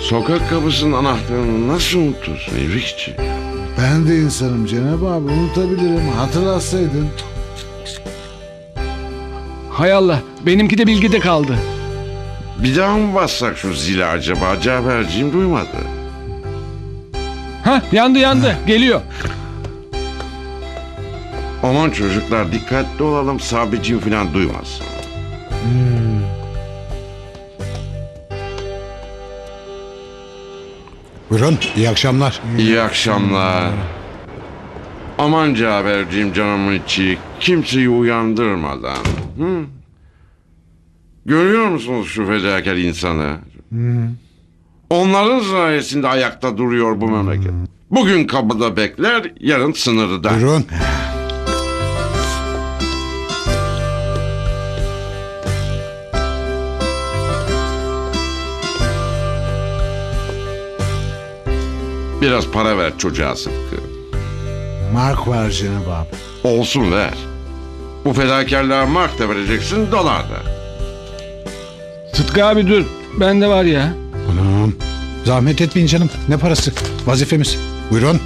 Sokak kapısının anahtarını nasıl unutursun İbrikçi? Ben de insanım Cenab abi unutabilirim hatırlatsaydın. Hay Allah benimki de bilgide kaldı. Bir daha mı bassak şu zili acaba? Caferciğim duymadı. Ha yandı yandı geliyor. Aman çocuklar dikkatli olalım Sabriciğim falan duymasın. Buyurun iyi akşamlar. İyi akşamlar. Aman Caferciğim canımın içi kimseyi uyandırmadan. Hı? Görüyor musunuz şu fedakar insanı? Onların sayesinde ayakta duruyor bu memleket. Bugün kapıda bekler, yarın sınırda. Buyurun. Biraz para ver çocuğa Sıtkı. Mark var Cenab abi. Olsun ver. Bu fedakarlığa mark da vereceksin, dolar da. Sıtkı abi dur. Bende var ya. Anam. Zahmet etmeyin canım. Ne parası? Vazifemiz. Buyurun.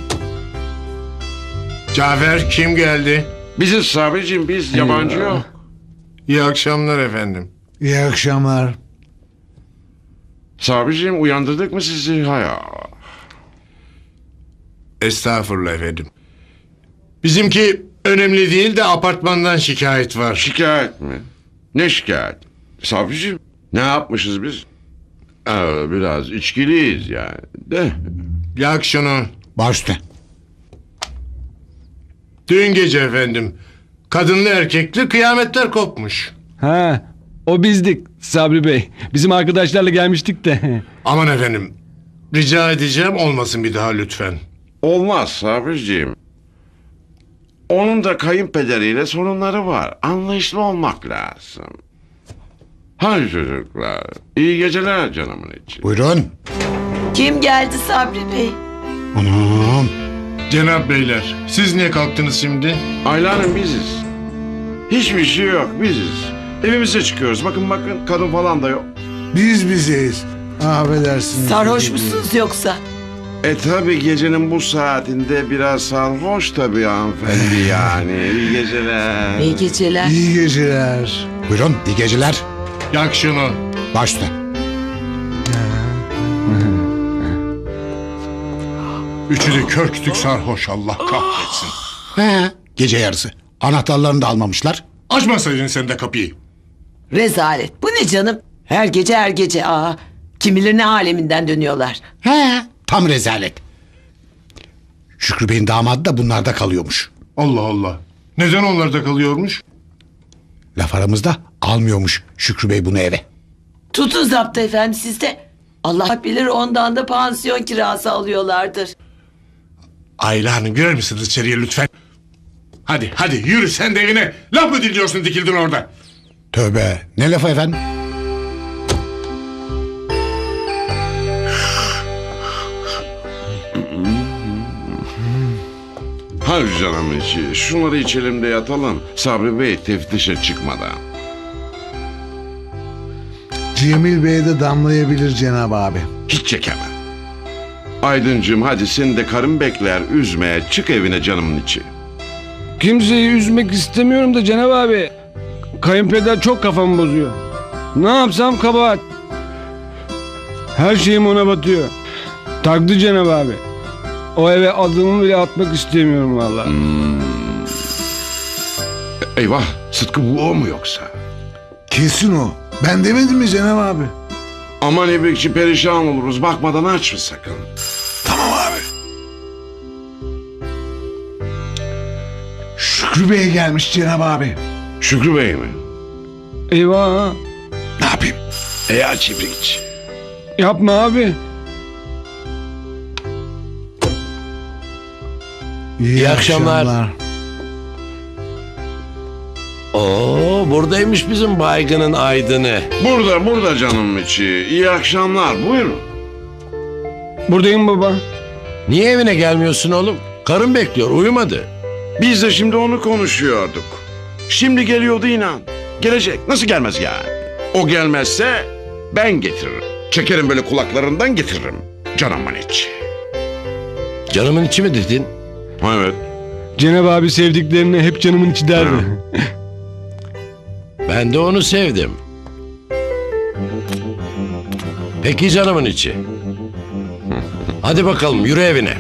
Cafer kim geldi? Biziz Sabriciğim, biz yabancı yok. İyi akşamlar efendim. İyi akşamlar. Sabriciğim uyandırdık mı sizi? Hay Allah. Estağfurullah efendim. Bizimki önemli değil de apartmandan şikayet var. Şikayet mi? Ne şikayet? Sabriciğim ne yapmışız biz? Ee, biraz içkiliyiz yani. De. Yak şunu. Baş üstüne. Dün gece efendim. Kadınlı erkekli kıyametler kopmuş. Ha o bizdik Sabri Bey. Bizim arkadaşlarla gelmiştik de. Aman efendim. Rica edeceğim olmasın bir daha lütfen. Olmaz Sabriciğim. Onun da kayınpederiyle sorunları var. Anlayışlı olmak lazım. Hadi çocuklar. İyi geceler canımın içi. Buyurun. Kim geldi Sabri Bey? Anam. Cenab beyler siz niye kalktınız şimdi? Ayla Hanım biziz. Hiçbir şey yok biziz. Evimize çıkıyoruz. Bakın bakın kadın falan da yok. Biz bizeyiz. Affedersiniz. Sarhoş musunuz yoksa? E tabi gecenin bu saatinde biraz sarhoş tabi hanımefendi yani. İyi geceler. İyi geceler. İyi geceler. Buyurun. iyi geceler. Yak şunu. Baş üstüne. Üçü de kör kütük sarhoş Allah kahretsin. He. Gece yarısı. Anahtarlarını da almamışlar. Açmasaydın sen de kapıyı. Rezalet. Bu ne canım? Her gece her gece. Aa, kimileri ne aleminden dönüyorlar. He. Tam rezalet. Şükrü Bey'in damadı da bunlarda kalıyormuş. Allah Allah. Neden onlarda kalıyormuş? Laf aramızda almıyormuş Şükrü Bey bunu eve. Tutun zaptı efendim sizde. Allah bilir ondan da pansiyon kirası alıyorlardır. Ayla Hanım girer misiniz içeriye lütfen? Hadi hadi yürü sen de evine. Laf mı dinliyorsun dikildin orada? Tövbe. Ne lafı efendim? Hadi canım içi. Şunları içelim de yatalım. Sabri Bey teftişe çıkmadan. Cemil Bey de damlayabilir Cenab abi. Hiç çekemem. Aydıncığım hadi seni de karın bekler üzme. Çık evine canımın içi. Kimseyi üzmek istemiyorum da Cenab abi. Kayınpeder çok kafamı bozuyor. Ne yapsam kabahat. Her şeyim ona batıyor. Taktı Cenab abi. O eve adımı bile atmak istemiyorum vallahi. Eyvah Sıtkı bu o mu yoksa? Kesin o. Ben demedim mi Cenab abi? Aman ibrikçi perişan oluruz. Bakmadan açma sakın. Tamam abi. Şükrü Bey gelmiş Cenab abi. Şükrü Bey mi? Eyvah. Ne yapayım? E aç ibrikçi. Yapma abi. İyi, akşamlar. Oo buradaymış bizim baygının aydını. Burada burada canımın içi. İyi akşamlar buyurun. Buradayım baba. Niye evine gelmiyorsun oğlum? Karın bekliyor uyumadı. Biz de şimdi onu konuşuyorduk. Şimdi geliyordu inan. Gelecek. Nasıl gelmez ya? O gelmezse ben getiririm. Çekerim böyle kulaklarından getiririm. Canımın içi. Canımın içi mi dedin? Evet. Cenab abi sevdiklerine hep canımın içi derdi. Ben de onu sevdim. Peki canımın içi. Hadi bakalım yürü evine.